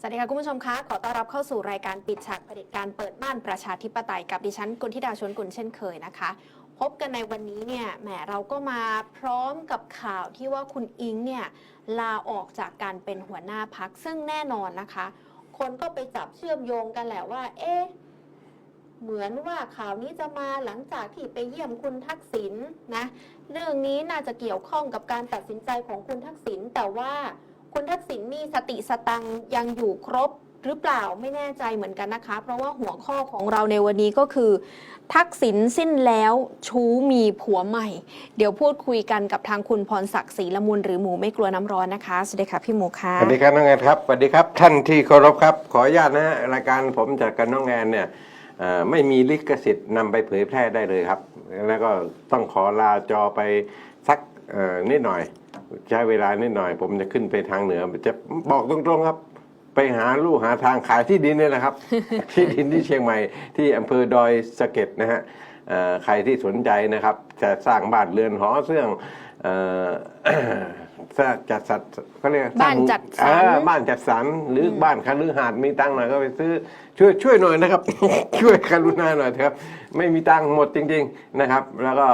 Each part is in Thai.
สวัสดีค่ะคุณผู้ชมคะขอต้อนรับเข้าสู่รายการปิดฉากเผด็จการเปิดบ้านประชาธิปไตยกับดิฉันกุลธิดาชวนกุลเช่นเคยนะคะ พบกันในวันนี้เนี่ยแหมเราก็มาพร้อมกับข่าวที่ว่าคุณอิงเนี่ยลาออกจากการเป็นหัวหน้าพักซึ่งแน่นอนนะคะ คนก็ไปจับเชื่อมโยงกันแหละว่า เอ๊ะเหมือนว่าข่าวนี้จะมาหลังจากที่ไปเยี่ยมคุณทักษิณนะเรื่องนี้น่าจะเกี่ยวข้องกับการตัดสินใจของคุณทักษิณแต่ว่า คุณทักษิณนี่สติสตังยังอยู่ครบหรือเปล่าไม่แน่ใจเหมือนกันนะคะ เพราะว่าหัวข้อของเราในวันนี้ก็คือ ทักษิณสิ้นแล้วชู้มีผัวใหม่ เดี๋ยวพูดคุยกันกับทางคุณพรศักดิ์ศรีละมุนหรือหมูไม่กลัวน้ำร้อนนะคะสวัสดีค่ะพี่หมูค่ะสวัสดีครับน้องแอนครับสวัสดีครับท่านที่เคารพครับ ขออนุญาตนะฮะรายการผมจัดกับน้องแอนเนี่ยไม่มีลิขสิทธิ์นำไปเผยแพร่ได้เลยครับ แล้วก็ต้องขอลาจอไปสักนิดหน่อย ใช้เวลานิดหน่อย ผมจะขึ้นไปทางเหนือ จะบอกตรงๆครับ ไปหาลู่หาทางขายที่ดินเนี่ยนะครับ ที่ดินที่เชียงใหม่ที่อำเภอดอยสะเก็ดนะฮะเอ่อใครที่สนใจนะครับ จะสร้างบ้านเรือนหอเสื่องเอ่อสร้างจัดสรรเขาเรียกบ้านจัดสรรเออบ้านจัดสรรหรืออบ้านคฤหาสน์มีตังค์หน่อยก็ไปซื้อช่วยช่วยหน่อยนะครับ ช่วยกรุณาหน่อยเถอะครับ ไม่มีตังค์หมดจริง ๆนะครับ แล้วก็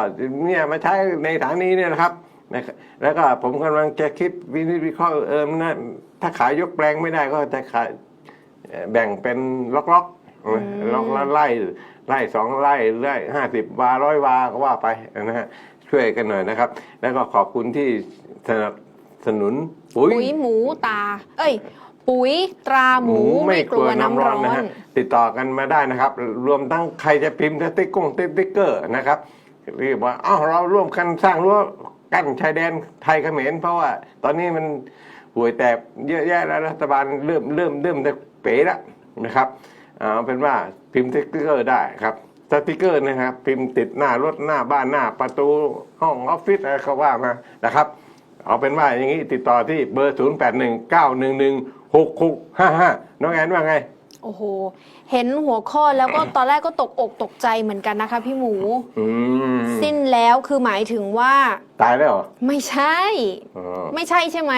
เนี่ยมาใช้ในฐานนี้เนี่ยนะครับ นะครับแล้วก็ผมกำลังจะคิดวินิจวิเคราะห์เออมันน่าถ้าขายยกแปลงไม่ได้ก็จะขายเอ่อแบ่งเป็นล็อกๆล็อกละไล่ไล่สองไล่ไล่ห้าสิบวาร้อยวาก็ว่าไปนะฮะช่วยกันหน่อยนะครับ แล้วก็ขอบคุณที่สนับสนุนปุ๋ยปุ๋ยหมูตา เอ้ย ปุ๋ยตราหมูไม่กลัวน้ำร้อนนะฮะติดต่อกันมาได้นะครับ รวมทั้งใครจะพิมพ์สติ๊กกงสติ๊กเกอร์นะครับเรียกว่าอ้าวเราร่วมกันสร้างรั้ว กั้นชายแดนไทยเขมรเพราะว่า ตอนนี้มันห่วยแตกเยอะแยะแล้วรัฐบาลเริ่มเริ่มเริ่มจะเป๋แล้วนะครับเอาเป็นว่าพิมพ์สติ๊กเกอร์ได้ครับสติ๊กเกอร์นะครับ พิมพ์ติดหน้ารถหน้าบ้านหน้าประตูห้องออฟฟิศอะไรเขาว่ามานะครับ เอาเป็นว่าอย่างนี้ติดต่อที่เบอร์ 0 8 1 9 1 1 6 6 5 5 น้องแอนว่าไง โอ้โห เห็นหัวข้อแล้วก็ตอนแรกก็ตกอกตกใจเหมือนกันนะคะ พี่หมู อืมสิ้นแล้วคือหมายถึงว่า ตายแล้วเหรอไม่ใช่ อ๋อไม่ใช่ใช่ไหม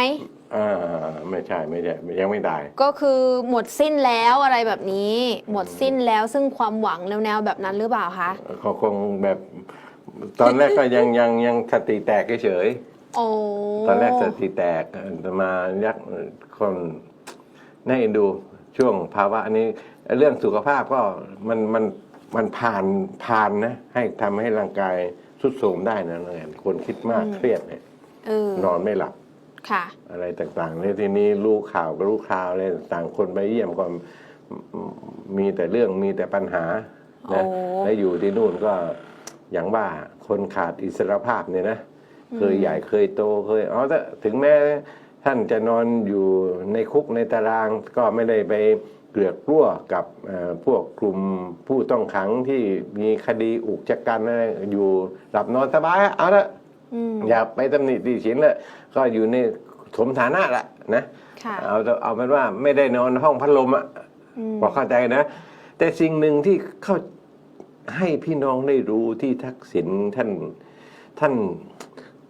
อ่าไม่ใช่ไม่ใช่ยังไม่ตาย ก็คือหมดสิ้นแล้วอะไรแบบนี้ หมดสิ้นแล้วซึ่งความหวังแนวๆแบบนั้นหรือเปล่าคะ เขาคงแบบ ตอนแรกก็ยังยังยังสติแตกเฉยโอ้ๆตอนแรกสติแตกแต่มายักคนน่าเอ็นดู ช่วงภาวะนี้เรื่องสุขภาพก็มันมันมันผ่านผ่านนะ ให้ทำให้ร่างกายสุดโทรมได้นะน้องแอนคนคิดมากเครียดเนี่ยเออนอนไม่หลับ ค่ะ อะไรต่างๆในทีนี้รู้ข่าวก็รู้ข่าวอะไรต่างๆคนไปเยี่ยมก็มีแต่เรื่องมีแต่ปัญหานะโอ้และอยู่ที่นู่นก็อย่างว่าคนขาดอิสรภาพเนี่ยนะเคยใหญ่เคยโตเคยเอาแต่ถึงแม้ ท่านจะนอนอยู่ในคุกในตารางก็ไม่ได้ไปเกลือกกลั้วกับเอ่อพวกกลุ่มผู้ต้องขังที่มีคดีอุกชะกันอะไรอยู่หลับนอนสบายเอาละอืมอย่าไปตำหนิตีฉินเลยก็อยู่ในสมฐานะแหละนะค่ะเอาเอาเป็นว่าไม่ได้นอนห้องพัดลมอะอืมพอเข้าใจนะ แต่สิ่งหนึ่งที่เข้าให้พี่น้องได้รู้ที่ทักษิณท่านท่าน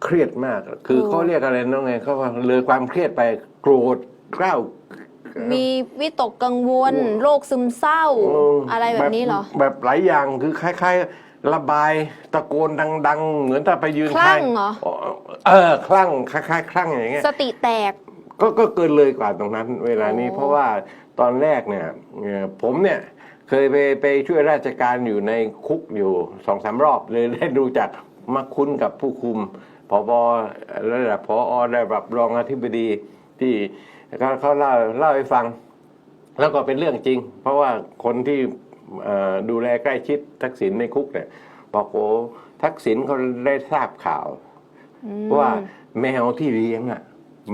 เครียดมาก คือเขาเรียกอะไรน้องไงเขาว่าเลยความเครียดไปโกรธกล้าวมีวิตกกังวลโรคซึมเศร้า อะไรแบบนี้เหรอ แบบหลายอย่างคือคล้ายๆ ระบายตะโกนดัง ๆ เหมือนถ้าไปยืนคลั่งข้าเหรอเออคลั่งคล้ายๆคลั่งอย่างเงี้ยสติแตก ก็ก็เกินเลยกว่าตรงนั้น เวลานี้โอ้เพราะว่าตอนแรกเนี่ยเอ่อผมเนี่ยเคยไปไปช่วยราชการอยู่ในคุกอยู่สองสามรอบเลยได้ดูจักมาคุ้นกับผู้คุม พบระดับพอระดับรองอธิบดีที่เขาเขาเล่าเล่าให้ฟัง แล้วก็เป็นเรื่องจริง เพราะว่าคนที่เอ่อดูแลใกล้ชิดทักษิณในคุกเนี่ยบอกโอ้ทักษิณเขาได้ทราบข่าวอืมว่าแมวที่เลี้ยงอะ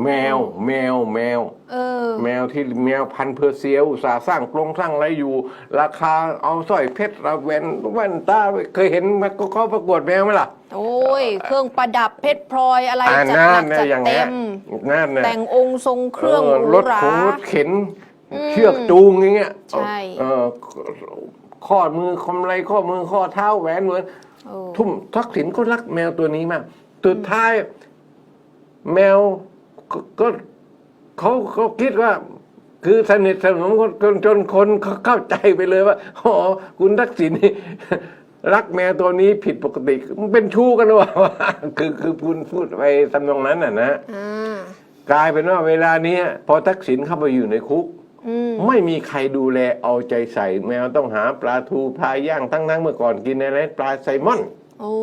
แมวแมวแมว เออ แมวที่แมวพันธุ์เพอร์เซียอุตสาห์สร้างกรงสร้างอะไรอยู่ ราคาเอาสร้อยเพชรระเวนแว่นตาเคยเห็นมันก็เขาประกวดแมวไหมล่ะ โอ้ย เครื่องประดับเพชรพลอยอะไรอ่าจัดนั่หนันกเนี่จัยดอย่างเต็เงี้ยม นั่นเนี่ยแต่งองค์ทรงเครื่องเอหอรูรถหราขงรถเข็น อืมเชือกจูงอย่างเงี้ยใช่ เออข้อมือคำไรข้อมือข้อเท้าแหวนเหมือน เออ ทุ่มทักษิณก็รักแมวตัวนี้มากสุดท้าย แมว ก็ก็เขาเขาคิดว่า คือสนิทสนมคนจนจนคนเขาเข้าใจไปเลยว่าอ๋อคุณทักษิณนี่รักแมวตัวนี้ผิดปกติ มันเป็นชู้กันหรือเปล่าคือคือพูดพูดไปทำนองนั้นน่ะนะอ่ากลายเป็นว่าเวลาเนี้ยพอทักษิณเข้าไปอยู่ในคุกอืมไม่มีใครดูแลเอาใจใส่ แมวต้องหาปลาทูพาย่างทั้งนั้นเมื่อก่อนกินอะไรปลาไซลมอน โอ้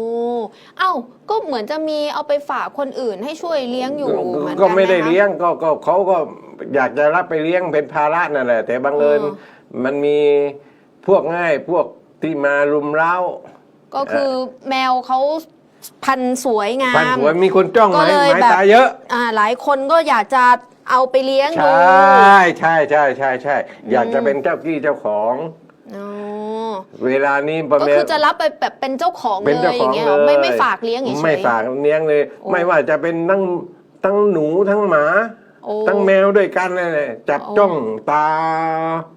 เอ้า ก็เหมือนจะมีเอาไปฝากคนอื่นให้ช่วยเลี้ยงอยู่เหมือนกันก็ไม่ได้หคะ เลี้ยงก็ก็เขาก็อยากจะรับไปเลี้ยงเป็นภาระนั่นแหละ แต่บังเอิญอ๋อมันมีพวกง่ายพวกที่มารุมเร้าก็คือแมวเขาพันธุ์สวยงาพันม หัวมีคนจ้องก็ไหมเลยหมายแบบ ตาเยอะ อ่าหลายคนก็อยากจะเอาไปเลี้ยงใชดู่ใช่ใช่ใช่ใช่อยากจะเป็นเจ้ากี้เจ้าของ อ๋อ เวลานี้ปก็ระเมคือจะรับไปแบบเป็นเจ้าของเป็นเลเจ้ายอขอย่างงเงี้ยเลเหรอยไม่ไม่ฝากเลี้ยงเฉยๆ ไม่ฝากเลี้ยงเลย โอ้ ไม่ว่าจะเป็นทั้งทั้งหนูทั้งหมา โอ้ทั้งแมวด้วยกันนั่นแหละจับโอ้ จ้องตา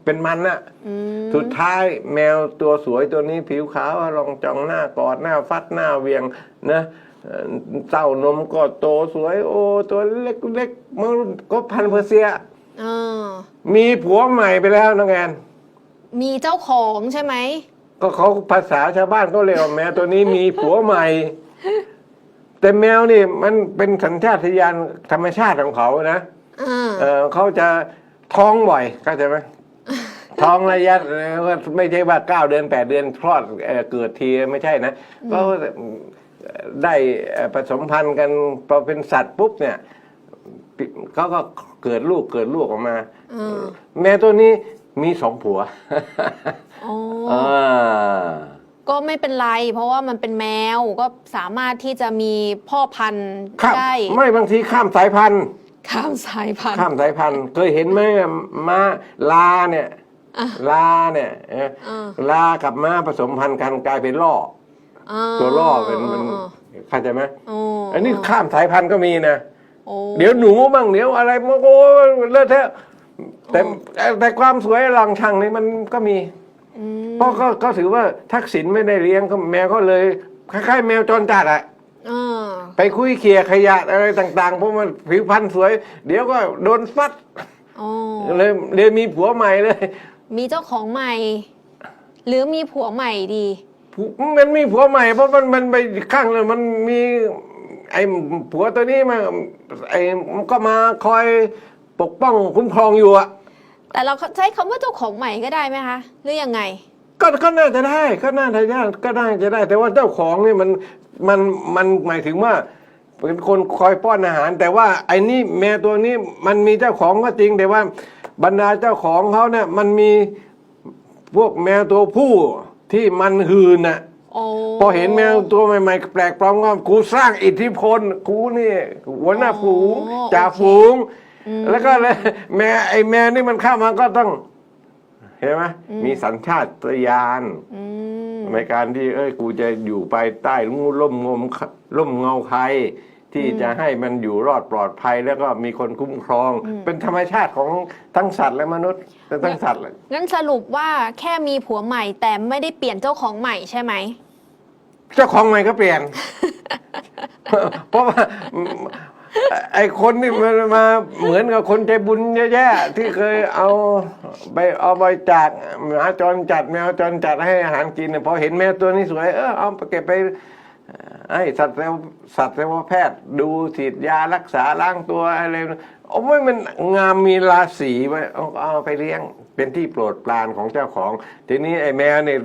เป็นมันน่ะ อืมสุดท้ายแมวตัวสวยตัวนี้ผิวขาวลองจ้องหน้ากอดหน้าฟัดหน้าเวียงนะเอ่อเต้านมก็โตสวย โอ้ตัวเล็กเล็กมันก็พันธุ์เพอร์เซีย อ่ามีผัวใหม่ไปแล้วน้องแอน มีเจ้าของใช่ไหม ก็เขาภาษาชาวบ้านเขาเรียกว่าแมวตัวนี้มีผัวใหม่ แต่แมวนี่มันเป็นสัญชาตญาณธรรมชาติของเขานะอ่า เออเขาจะท้องบ่อยเข้าใจไหมท้องระยะเอ่อว่าไม่ใช่ว่าเก้าเดือนแปดเดือนคลอดเอ่อเกิดทีไม่ใช่นะก็ได้เอ่อผสมพันธุ์กันพอเป็นสัตว์ปุ๊บเนี่ยปิเขาก็เกิดลูกเกิดลูกออกมาอ่าแมวตัวนี้ มีสองผัวอ๋ออ่าก็ไม่เป็นไร เพราะว่ามันเป็นแมวก็สามารถที่จะมีพ่อพันธุ์ข้ามได้ไม่บางทีข้ามสายพันธุ์ ข้ามสายพันธุ์ข้ามสายพันธุ์ เคยเห็นไหมม้าลาเนี่ยอะลาเนี่ยเอ่ออ่าลากับม้าผสมพันธุ์กันกลายเป็นล่ออ่าตัวล่อเป็นมันอ่าเข้าใจไหมอ๋ออันนี้ข้ามสายพันธุ์ก็มีนะโอ้เดี๋ยวหนูบ้างเดี๋ยวอะไรมันโอ้ยเลอะเทอะ แต่แต่ความสวยหลังช่างนี่มันก็มี อืมเพราะก็ก็ถือว่าทักษิณไม่ได้เลี้ยงก็แมวก็เลยคล้ายๆแมวจรจัดอะอ่าไปคุยเขี่ยขยะอะไรต่างๆเพราะมันผิวพรรณสวย เดี๋ยวก็โดนฟัดอ๋อเลยเลยมีผัวใหม่เลยมีเจ้าของใหม่ หรือมีผัวใหม่ดี ผัวมันมีผัวใหม่ เพราะมันมันไปข้างเลยมันมีไอ้ผัวตัวนี้มาไอ้มันก็มาคอย ปกป้องคุ้มครองอยู่อะแต่เราใช้คำว่าเจ้าของใหม่ก็ได้ไหมคะ หรือยังไง ก็ก็น่าจะได้ ก็น่าจะได้ก็น่าจะได้ แต่ว่าเจ้าของนี่มันมันมันหมายถึงว่าเป็นคนคอยป้อนอาหาร แต่ว่าไอ้นี่แมวตัวนี้มันมีเจ้าของก็จริง แต่ว่าบรรดาเจ้าของเขาเนี่ยมันมีพวกแมวตัวผู้ที่มันหืนน่ะ โอ้พอเห็นแมวตัวใหม่ๆ แปลกปลอมก็กูสร้างอิทธิพลกูนี่หัวหน้าฝูงจ่าฝูง แล้วก็เลยแม่ไอ้แมวนี่มันเข้ามาก็ต้องเห็นไหมมีสัญชาตญาณอืมในการที่ เอ้ยกูจะอยู่ไปใต้ร่มงมร่มเงาใครที่จะให้มันอยู่รอดปลอดภัยแล้วก็มีคนคุ้มครอง เป็นธรรมชาติของทั้งสัตว์และมนุษย์แต่ทั้งสัตว์แหละงั้นสรุปว่าแค่มีผัวใหม่แต่ไม่ได้เปลี่ยนเจ้าของใหม่ใช่ไหมเจ้าของใหม่ก็เปลี่ยน เพราะว่า ไอ้คนนี่มันมาเหมือนกับคนใจบุญแย่ๆที่เคยเอาไปเอาไปจากหมาจรจัดแมวจรจัดให้อาหารกินเนี่ยพอเห็นแมวตัวนี้สวยเออเอาไปเก็บไปให้สัตว์สัตวแพทย์ดูฉีดยารักษาล้างตัวอะไรโอ้ยมันงามมีราศีไว้เอาเอาไปเลี้ยงเป็นที่โปรดปรานของเจ้าของ ทีนี้ไอ้แมวเนี่ย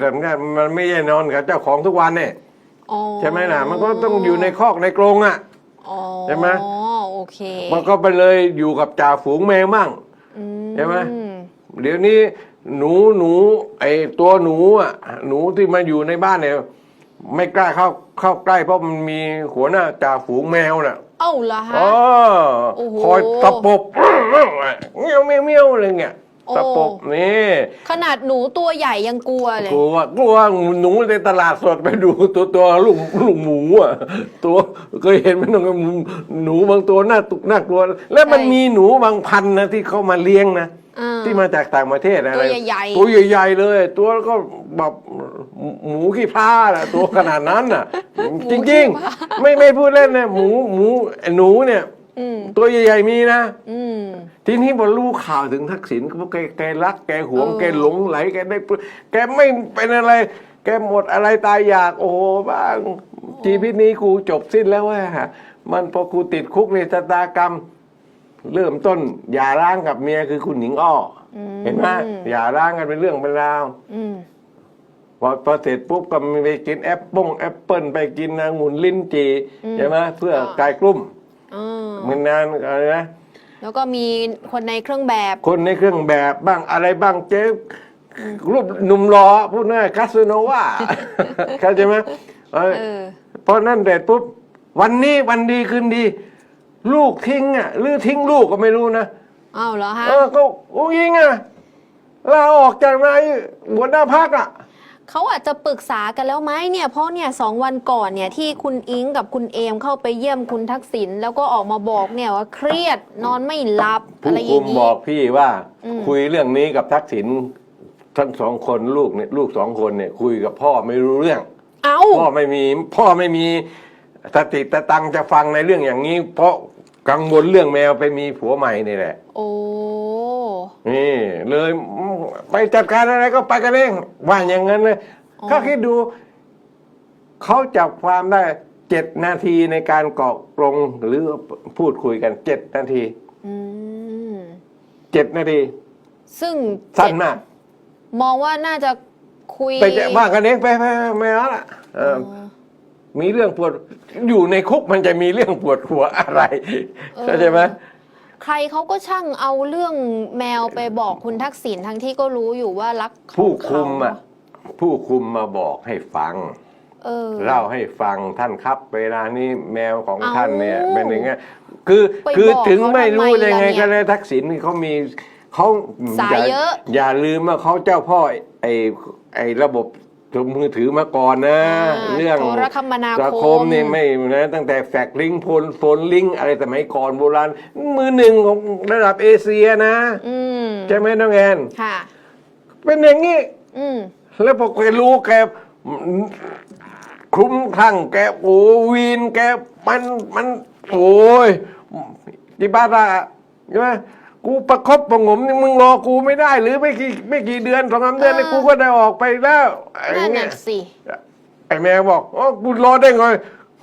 มันไม่ใช่นอนกับเจ้าของทุกวันเนี่ยอ๋อใช่ไหมล่ะมันก็ต้องอยู่ในคอกในกรงอะอ๋อ ใช่ไหมโอเคมันก็ไปเลยอยู่กับจ่าฝูงแมวมั่งอืใช่ไหมเดี๋ยวนี้หนูหนูไอตัวหนูอะหนูที่มาอยู่ในบ้านเนี่ยไม่กล้าเข้าเข้าใกล้เพราะมันมีหัวหน้าจ่าฝูงแมวน่ะเอ้าเหรอฮะอ๋อโอ้โหคอยตะปบเมียวเมียวเมียวอะไรเงี้ยโอ้ ตะปบนี่ขนาดหนูตัวใหญ่ยังกลัวเลย กลัวกลัวหนูในตลาดสดไปดูตัวตัวลูกลูกหมูอะตัวเคยเห็นไหมน้องหนูบางตัวน่าตุกน่ากลัว แล้วมันใช่มีหนูบางพันธุ์นะที่เขามาเลี้ยงนะอ่าที่มาจากต่างประเทศอะไร ตัวใหญ่ๆตัวใหญ่ๆเลย ตัวก็แบบหมูขี้พร้าน่ะตัวขนาดนั้นน่ะ จริงๆ ไม่ไม่พูดเล่นนะหมูหมูหนูเนี่ยอืม ตัวใหญ่ๆมีนะอืมทีนี้พอรู้ข่าวถึงทักษิณก็บอกแกแกรัก แกหวงเออแกหลงไหลแกได้ปลื้มแกไม่เป็นอะไร แกหมดอะไรตายอยาก โอ้โหบ้างชีวิตนี้กูจบสิ้นแล้วว่ามันพอกูติดคุกในชะตากรรม เริ่มต้นอย่าร้างกับเมียคือคุณหญิงอ้ออมเห็นไหมอย่าร้างกันเป็นเรื่องเป็นราวอืมพอพอเสร็จปุ๊บก็มีไปกินแอปเปิ้ลแอปเปิ้ลไปกินองุ่นลิ้นจี่ใช่ไหมเพื่อคลายกลุ้ม อ่ามันนานอะไรนะแล้วก็มีคนในเครื่องแบบคนในเครื่องแบบบ้างอะไรบ้างเจ๊รูปหนุ่มรอพูดง่ายคาสโนวาเข้าใจไหมเออเออ พอนั่นเสร็จปุ๊บ วันนี้วันดีคืนดี ลูกทิ้งอะหรือทิ้งลูกก็ไม่รู้นะอ้าวเหรอฮะ เออก็อุ้งยิงอะลาออกจากนายหัวหน้าพักอะ เขาอาจจะปรึกษากันแล้วไหมเนี่ยเพราะเนี่ยสองวันก่อนเนี่ยที่คุณอิงกับคุณเอมเข้าไปเยี่ยมคุณทักษิณแล้วก็ออกมาบอกเนี่ยว่าเครียดนอนไม่หลับผู้อะไรอคุย่ามงนี้บอกพี่ว่าอืม คุยเรื่องนี้กับทักษิณทั้งสองคนลูกเนี่ยลูกสองคนเนี่ยคุยกับพ่อไม่รู้เรื่อง เอ้า พ่อไม่มีพ่อไม่มีสติตะตังจะฟังในเรื่องอย่างนี้ เพราะกังวลเรื่องแมวไปมีผัวใหม่นี่แหละ โอ้ นี่เลยไปจัดการอะไรก็ไปกันเองว่าอย่างนั้นเลยก็คิดดูเขาจับความได้เจ็ดนาทีในการเกาะกลงหรือพูดคุยกันเจ็ดนาทีอืมเจ็ดนาที ซึ่งสั้นมาก มองว่าน่าจะคุยไปจะว่ากันเองไปไปไปไม่เอาละเอออ๋อมีเรื่องปวดอยู่ในคุกมันจะมีเรื่องปวดหัวอะไรเออเข้าใจไหม ใครเขาก็ช่างเอาเรื่องแมวไปบอกคุณทักษิณทั้งที่ก็รู้อยู่ว่ารักของผู้เขาคุมอะผู้คุมมาบอกให้ฟัง เออ เล่าให้ฟังท่านครับเวลานี้แมวของเอ้าท่านเนี่ยเป็นอย่างเงี้ยคือไปคือบอกถึงไม่เขาทำไมรู้ได้ไงล่ะเนี่ยก็เลยทักษิณนี่เขามีเขาสายเยอะ อย่าลืมว่าเขาเจ้าพ่อไอ้ไอ้ระบบ มือถือมาก่อนนะาเรื่องโทรคมนาสังคคมมนี่ไม่นะตั้งแต่แฟกลิงก์โฟนโฟนลิงก์อะไรสมัยก่อนโบราณ มือหนึ่งของระดับเอเชียนะ อืมใช่ไหมน้องแอนค่ะ เป็นอย่างนี้ อืม แล้วพอแกรู้แกคลุ้มคลั่งแกโอ้วีนแกมันมัน โอ้ยจิบาระใช่ไหม กูประคบประหงมนี่มึงรอกูไม่ได้ หรือไม่กี่ไม่กี่เดือนสองสามเดือนเออนี่กูก็ได้ออกไปแล้วไอ้นั่นเงี้น่ะยสิไอ้แม่บอกอ๋อกูรอได้ไง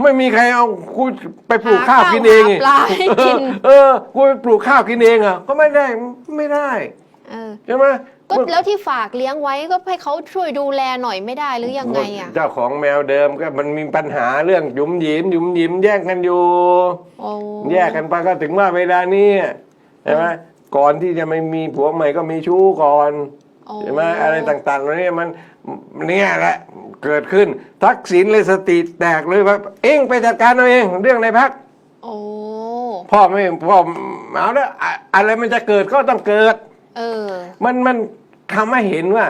ไม่มีใครเอากูไปปลูกหาข้าวข้าวกินเองหาปลาให้กิน เออกูไปปลูกข้าวกินเองอะก็ไม่ได้ไม่ได้เออ ใช่ไหม ก็แล้วที่ฝากเลี้ยงไว้ก็ให้เขาช่วยดูแลหน่อยไม่ได้หรือยังไงอะ เจ้าของแมวเดิมก็มันมีปัญหาเรื่องหยุมหยิมหยุมหยิมแยกกันอยู่โอ้แยกกันไปก็ถึงว่าเวลานี้ ใช่ไหมก่อนที่จะไม่มีผัวใหม่ก็มีชู้ก่อนโอ้ใช่ไหมอะไรต่างๆเหล่านี้มันเนี่ยแหละเกิดขึ้นทักษิณเลยสติแตกเลยว่าเองไปจัดการเอาเองเรื่องในพักโอ้พ่อไม่พ่อเอาแล้วอะอะไรมันจะเกิดก็ต้องเกิด เออ มันมันทำให้เห็นว่า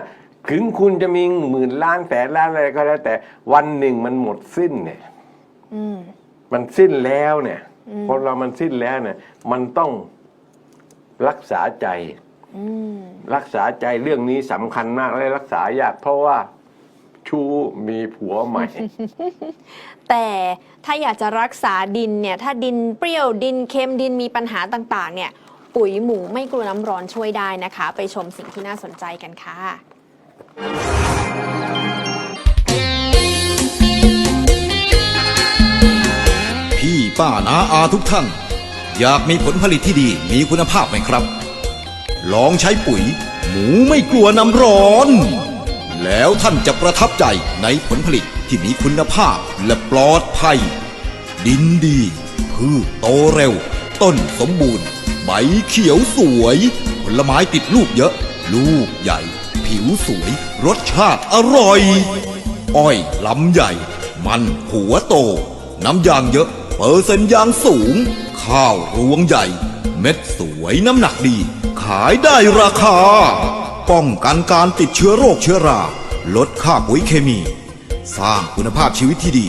ถึงคุณจะมีหมื่นล้านแสนล้านอะไรก็แล้ว แต่วันหนึ่งมันหมดสิ้นเนี่ยอืมมันสิ้นแล้วเนี่ยอืมคนเรามันสิ้นแล้วเนี่ย มันต้อง รักษาใจอืมรักษาใจเรื่องนี้สำคัญมากและรักษายากเพราะว่าชู้มีผัวใหม่ แต่ถ้าอยากจะรักษาดินเนี่ย ถ้าดินเปรี้ยวดินเค็มดินมีปัญหาต่าง ๆ เนี่ย ปุ๋ยหมูไม่กลัวน้ำร้อนช่วยได้นะคะ ไปชมสิ่งที่น่าสนใจกันค่ะพี่ป้านาอาทุกท่าน อยากมีผลผลิตที่ดีมีคุณภาพไหมครับ ลองใช้ปุ๋ย หมูไม่กลัวน้ำร้อน แล้วท่านจะประทับใจในผลผลิตที่มีคุณภาพและปลอดภัย ดินดี พืชโตเร็ว ต้นสมบูรณ์ ใบเขียวสวย ผลไม้ติดลูกเยอะ ลูกใหญ่ ผิวสวย รสชาติอร่อย อ้อยลำใหญ่ มันหัวโต น้ำยางเยอะ เปอร์เซ็นต์ยางสูง ข้าวรวงใหญ่ เม็ดสวยน้ำหนักดี ขายได้ราคา ป้องกันการติดเชื้อโรคเชื้อรา ลดค่าปุ๋ยเคมี สร้างคุณภาพชีวิตที่ดี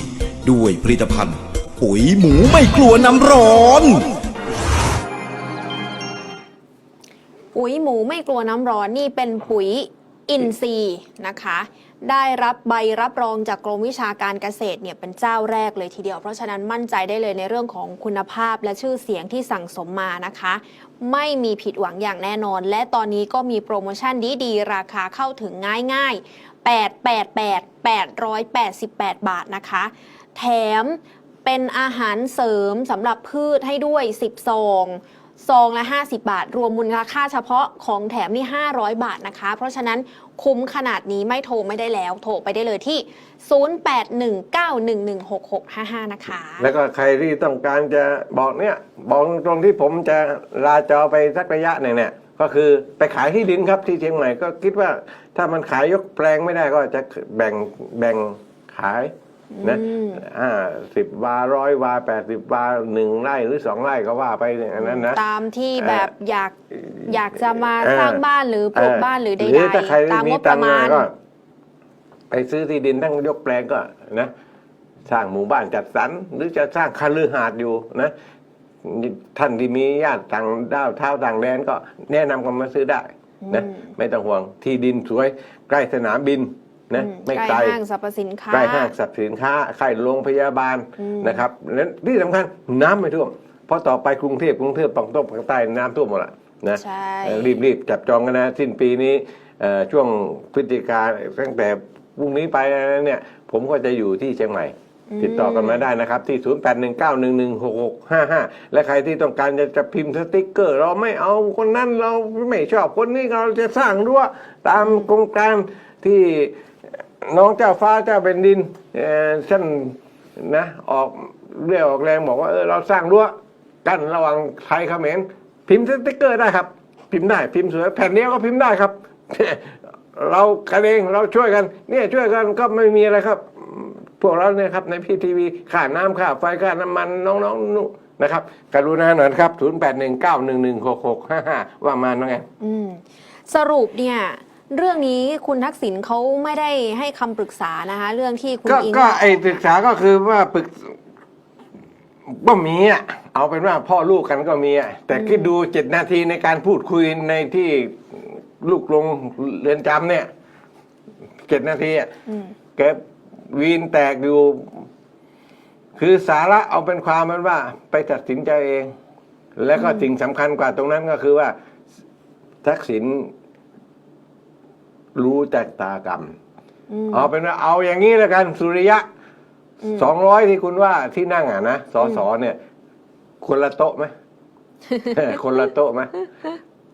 ด้วยผลิตภัณฑ์ ปุ๋ยหมูไม่กลัวน้ำร้อนปุ๋ยหมูไม่กลัวน้ำร้อนนี่เป็นปุ๋ยอินซีย์นะคะ ได้รับใบรับรองจากกรมวิชาการเกษตรเนี่ยเป็นเจ้าแรกเลยทีเดียว เพราะฉะนั้นมั่นใจได้เลยในเรื่องของคุณภาพและชื่อเสียงที่สั่งสมมานะคะ ไม่มีผิดหวังอย่างแน่นอน และตอนนี้ก็มีโปรโมชั่นดีๆ ราคาเข้าถึงง่ายๆ 888 888 บาทนะคะ แถมเป็นอาหารเสริมสำหรับพืชให้ด้วย 10 ซอง ซองละ 50 บาท รวมมูลค่าเฉพาะของแถมนี่ 500 บาทนะคะ เพราะฉะนั้นคุ้มขนาดนี้ไม่โทรไม่ได้แล้ว โทรไปได้เลยที่ 0819116655 นะคะ แล้วก็ใครที่ต้องการจะบอกเนี่ยบอกตรงที่ผมจะลาจอไปสักระยะหนึ่งเนี่ยก็คือไปขายที่ดินครับที่เชียงใหม่ก็คิดว่าถ้ามันขายยกแปลงไม่ได้ก็จะแบ่งแบ่งขาย นะอืมอ่าสิบวาร้อยวาแปดสิบวาหนึ่งไร่หรือสองไร่ก็ว่าไปอย่างนั้นนะ ตามที่แบบอยากอยากจะมาเออสร้างบ้านหรือปลูกบ้านหรือใดหรือถ้าใครๆตามมีงบปตัระงค์มาณก็ ไปซื้อที่ดินทั้งยกแปลงก็นะสร้างหมู่บ้านจัดสรรหรือจะสร้างคฤหาสน์อยู่นะท่านที่มีญาติต่างด้าวเท้าต่างแดนก็แนะนำกันมาซื้อได้นะอืมไม่ต้องห่วงที่ดินสวยใกล้สนามบิน นะอืมไม่ใกไกลล้ห้างสรรพสินค้าใกล้ห้างสรรพสินค้าใกล้โรงพยาบาลอืมนะครับและที่สำคัญน้ำไม่ท่วมเพราะต่อไปกรุงเทพกรุงเทพปังต้นปังใต้น้ำท่วมหมดละนะใช่เอ่อรีบๆจับจองกันนะสิ้นปีนี้เอ่อช่วงพฤศจิกาตั้งแต่พรุ่งนี้ไปเนี่ยผมก็จะอยู่ที่เชียงใหม่ติดต่อกันมาได้นะครับ ที่ 0819116655 และใครที่ต้องการจะจะพิมพ์สติ๊กเกอร์ เราไม่เอาคนนั้นเราไม่ชอบคนนี้เราจะสร้างรั้วตามโครงการที่ น้องเจ้าฟ้าเจ้าเป็นดินเอ่อท่านนะออกเรียกออกแรงบอกว่าเออเราสร้างรั้วกั้นระหว่างไทยเขมรพิมพ์สติ๊กเกอร์ได้ครับ พิมพ์ได้พิมพ์สวยแผ่นเดียวก็พิมพ์ได้ครับ เรากันเองเราช่วยกันเนี่ยช่วยกันก็ไม่มีอะไรครับ พวกเราเนี่ยครับในพีทีวีค่าน้ำค่าไฟค่าน้ำมันน้องๆนู่นนะครับกรุณาหน่อยครับ 0 8 1 9 1 1 6 6 5 5 ว่ามาน้องแอนอืมสรุปเนี่ย เรื่องนี้คุณทักษิณเขาไม่ได้ให้คำปรึกษานะคะ เรื่องที่คุณก็อิงก็ไอศึกษาก็คือว่าปรึกก็มีอะเอาเป็นว่าพ่อลูกกันก็มีอะแต่คิดดูเจ็ดนาทีในการพูดคุยในที่ลูกลงเรือนจำเนี่ยเจ็ดนาทีอะอืมแกวีนแตกอยู่ คือสาระเอาเป็นความมันว่า ไปตัดสินใจเอง แล้วก็สิ่งสำคัญกว่าตรงนั้นก็คือว่า ทักษิณ รู้แตกตากรรมอืมเอาเป็นว่าเอาอย่างนี้แล้วกันสุริยะอืมสองร้อยที่คุณว่าที่นั่งอะนะสอสอเนี่ย คนละโต๊ะไหมคนละโต๊ะไหม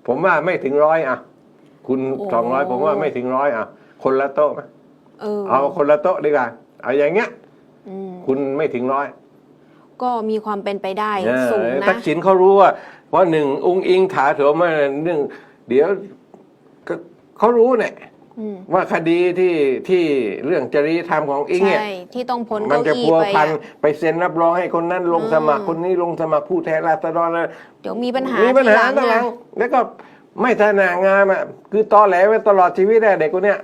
ผมว่าไม่ถึงร้อยอะ คุณสองร้อยผมว่าไม่ถึงร้อยอะ คนละโต๊ะไหมเออเอาคนละโต๊ะดีกว่าเอาอย่างเงี้ยอืมคุณไม่ถึงร้อยก็มีความเป็นไปได้เออสูงนะทักษิณเขารู้ว่าเพราะหนึ่งองค์อิงถาโถมมาเรื่องเดี๋ยวก็เขารู้เนี่ย อืมว่าคดีที่ที่เรื่องจริยธรรมของอิงเนี่ย ใช่ ที่ต้องพ้นมันเก้าจะอี้พัวไปพันอะ ไปเซ็นรับรองให้คนนั้นลงสมัครอืม คนนี้ลงสมัครผู้แทนราษฎรแล้วเดี๋ยวมีปัญหามีปัญหาทีตหลันะงแล้วก็ไม่ทนางามอะคือตอแหลไว้ตลอดชีวิตได้เด็กคนเนี้ย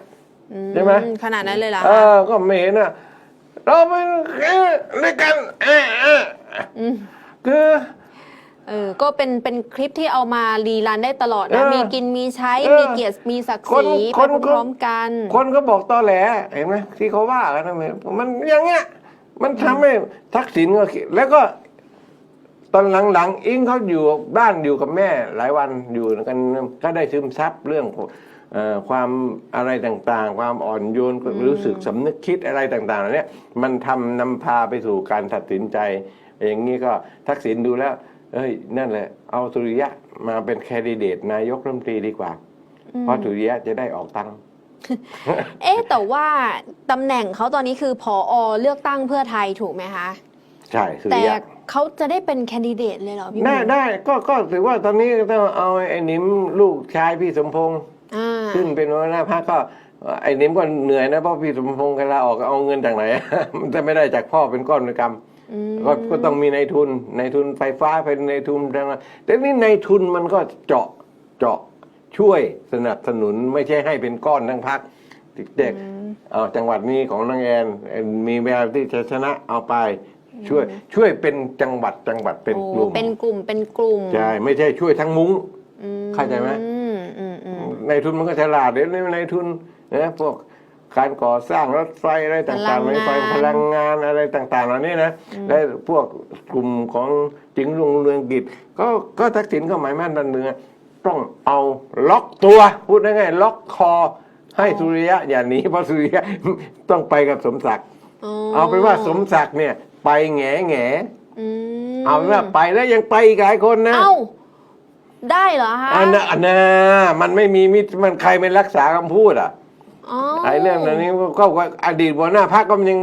อืใช่ไหม ขนาดนั้นเลยเหรอเอคะอก็ไม่เห็นอะเราเป็นเออด้วยกันเออเออมคือ เออ ก็เป็นเป็นคลิปที่เอามารีรันได้ตลอดนะ เออมีกินมีใช้ เออมีเกียรติมีศักดิ์คศนรีคไปนพร้อมๆกัน คนก็บอกตอแหลเห็นไหมที่เขาว่ากันนะมันอย่างเงี้ย มันทำให้ทักษิณก็คิดแล้วก็ ตอนหลังๆ อิงเขาอยู่บ้านอยู่กับแม่ หลายวันอยู่กันก็ได้ซึมซับเรื่องเอ่อความอะไรต่างๆ ความอ่อนโยนรู้สึกสำนึกคิดอะไรต่างๆเหล่านี้มันทำนำพาไปสู่การตัดสินใจ อย่างนี้ก็ทักษิณดูแล้ว เอ้ยนั่นแหละเอาสุริยะมาเป็นแคนดิเดตนายกรัฐมนตรีดีกว่า เพราะสุริยะจะได้ออกตังค์เอ๊ะแต่ว่าตำแหน่งเขาตอนนี้คือผอเลือกตั้งเพื่อไทยถูกไหมคะใช่สุแต่ริยะเขาจะได้เป็นแคนดิเดตเลยเหรอพี่หได้มูได้ก็ก็ถือว่าตอนนี้ต้องเอาไอ้หนิมลูกชายพี่สมพงษ์อ่าขึ้นเป็นหัวหน้าพรรคก็ไอ้หนิมก็เหนื่อยนะเพราะพี่สมพงษ์กันลาออกเอาเงินจากไหนมันจะไม่ได้จากพ่อเป็นก้อนเป็นกำอืม ก็ก็ต้องมีในายทุนในายทุนไฟฟ้าเป็นในายทุนทางนั้นแต่นี่ในายทุนมันก็เจาะเจาะช่วยสนับสนุนไม่ใช่ให้เป็นก้อนทั้งพักเด็กๆเอาจังหวัดนี้ของนางแอนมีแววที่จะชนะเอาไปช่วยช่วยเป็นจังหวัดจังหวัดเป็นโอ้กลุ่มเป็นกลุ่มเป็นกลุ่มใช่ไม่ใช่ช่วยทั้งมุ้งอืเข้าใจไหมอืมอืมอืมในทุนมันก็ฉลาดเดี๋ยวนี้ในทุนนะพวก การก่อสร้างรถไฟอะไรต่างๆพลัรงถงานไฟพลังงานอะไรต่าง ๆ เหล่านี้นะและพวกกลุ่มของจิงรุงเรืองกิจก็ก็ทักษิณก็หมายมั่นดันเมืองต้องเอาล็อกตัวพูดง่ายๆล็อกคอ ให้สุริยะอย่าหนีเพราะสุริยะต้องไปกับสมศักดิ์เอาเป็นว่าสมศักดิ์เนี่ย ไปแง่แง่อืมเอาเป็นว่าไปแล้วยังไปอีกหลายคนนะเอ้าได้เหรอคะอันน่ะอันน่ะมันไม่มีมิตรมันใครไม่รักษาคำพูดอะอ๋อ ไอ้เรื่องอันนี้ก็ก็อดีตหัวหน้าพรรคก็ยัง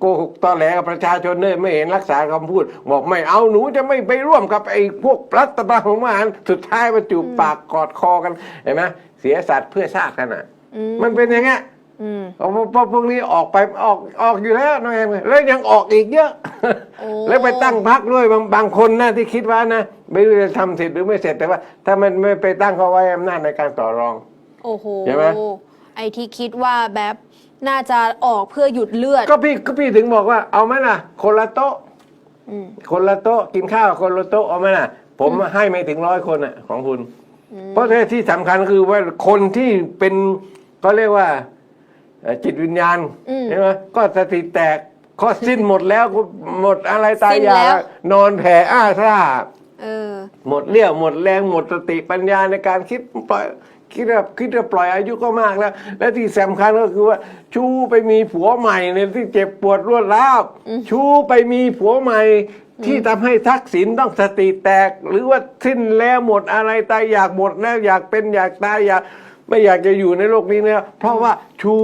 โกหกตอแหลกับประชาชนเนี่ยไม่เห็นรักษาคำพูด บอกไม่เอาหนูจะไม่ไปร่วมกับไอ้พวกรัฐบาลของมหารสุดท้ายมาจูบปากกอดคอกันเห็นไหมเสียสัตว์เพื่อชาติกันอะอืมมันเป็นอย่างเงี้ยอืมเพราะเพราะพวกนี้ออกไปออกออกอยู่แล้วน้องแอมแล้วยังออกอีกเยอะโอ้แล้วไปตั้งพักด้วยบางบางคนนะที่คิดว่านะไม่รู้จะทำเสร็จหรือไม่เสร็จแต่ว่า ถ้ามันไม่ไปตั้งเขาไว้อำนาจในการต่อรองโอ้โหใช่ไหม ไอที่คิดว่าแบบน่าจะออกเพื่อหยุดเลือด ก็พี่ก็พี่ถึงบอกว่าเอาไหมล่ะคนละโต๊ะอืม คนละโต๊ะกินข้าวคนละโต๊ะเอาไหมล่ะผมให้ไม่ถึงร้อยคนอะของคุณ เพราะที่สำคัญคือว่าคนที่เป็นก็เรียกว่าเอ่อจิตวิญญาณอืมใช่ไหมก็สติแตกข้อสิ้นหมดแล้วหมดอะไรตายสิ้นอยาแล้ว นอนแผ่อ้าซ่า เออ หมดเรี่ยวหมดแรงหมดสติปัญญาในการคิดปล่อย คิดว่าคิดว่าปล่อยอายุก็มากแล้ว และที่สำคัญก็คือว่า ชูไปมีผัวใหม่เนี่ยที่เจ็บปวดรวดร้าวชูไปมีผัวใหม่ที่ทำให้ทักษิณต้องสติแตก หรือว่าสิ้นแล้วหมดอะไรตายอยากหมดแล้วอยากเป็นอยากตายอยากไม่อยากจะอยู่ในโลกนี้แล้วเพราะว่าชู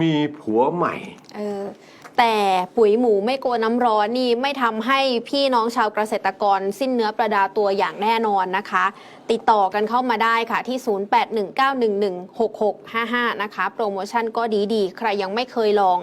มีผัวใหม่เออ แต่ปุ๋ยหมูไม่กลัวน้ำร้อนนี่ไม่ทำให้พี่น้องชาวเกษตรกรสิ้นเนื้อประดาตัวอย่างแน่นอนนะคะ ติดต่อกันเข้ามาได้ค่ะที่ 0819116655 นะคะ โปรโมชั่นก็ดีๆ ใครยังไม่เคยลอง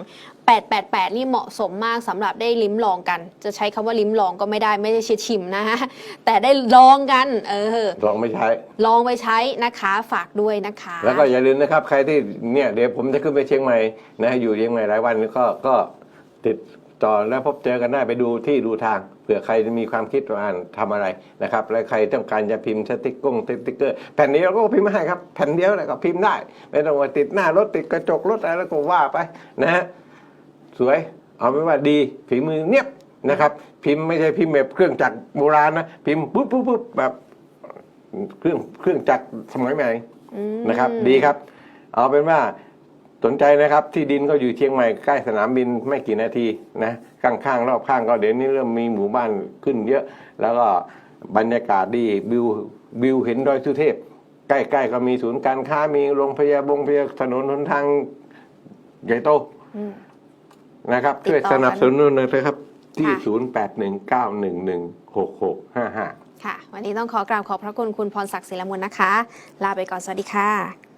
888 นี่เหมาะสมมากสำหรับได้ลิ้มลองกัน จะใช้คำว่าลิ้มลองก็ไม่ได้ไม่ได้ชิมนะฮะ แต่ได้ลองกัน เออ ลองไม่ใช้ ลองไปใช้นะคะฝากด้วยนะคะ แล้วก็อย่าลืมนะครับ ใครที่เนี่ยเดี๋ยวผมจะขึ้นไปเชียงใหม่นะอยู่เชียงใหม่หลายวันก็ก็ ติดต่อแล้วพบเจอกันได้ไปดูที่ดูทางเผื่อใครจะมีความคิดว่าอ่านทำอะไรนะครับ และใครต้องการจะพิมพ์สติ๊กกงสติ๊กเกอร์แผ่นนี้เราก็พิมพ์มาให้ครับแผ่นเดียวแล้วก็พิมพ์ได้ ไม่ต้องว่าติดหน้ารถติดกระจกรถอะไรแล้วก็ว่าไปนะฮะสวยเอาเป็นว่าดีฝีมือเนียบนะครับ พิมพ์ไม่ใช่พิมพ์แบบเครื่องจักรโบราณนะพิมพ์ปุ๊บปุ๊บปุ๊บแบบเครื่องเครื่องจักรสมัยใหม่อืมนะครับ ดีครับ เอาเป็นว่า สนใจนะครับที่ดินก็อยู่เชียงใหม่ใกล้สนามบินไม่กี่นาทีนะข้างๆรอบข้างก็เดี๋ยวนี้เริ่มมีหมู่บ้านขึ้นเยอะ แล้วก็บรรยากาศดีวิววิวเห็นดอยสุเทพ ใกล้ๆก็มีศูนย์การค้ามีโรงพยาบาลพยาถนนหนทางใหญ่โตอืมนะครับติดต่อช่วยสนับสนุนหน่อยนะครับที่ค่ะ0819116655 ค่ะ วันนี้ต้องขอกราบขอบพระคุณคุณพรศักดิ์ศิลมุนนะคะ ลาไปก่อน สวัสดีค่ะ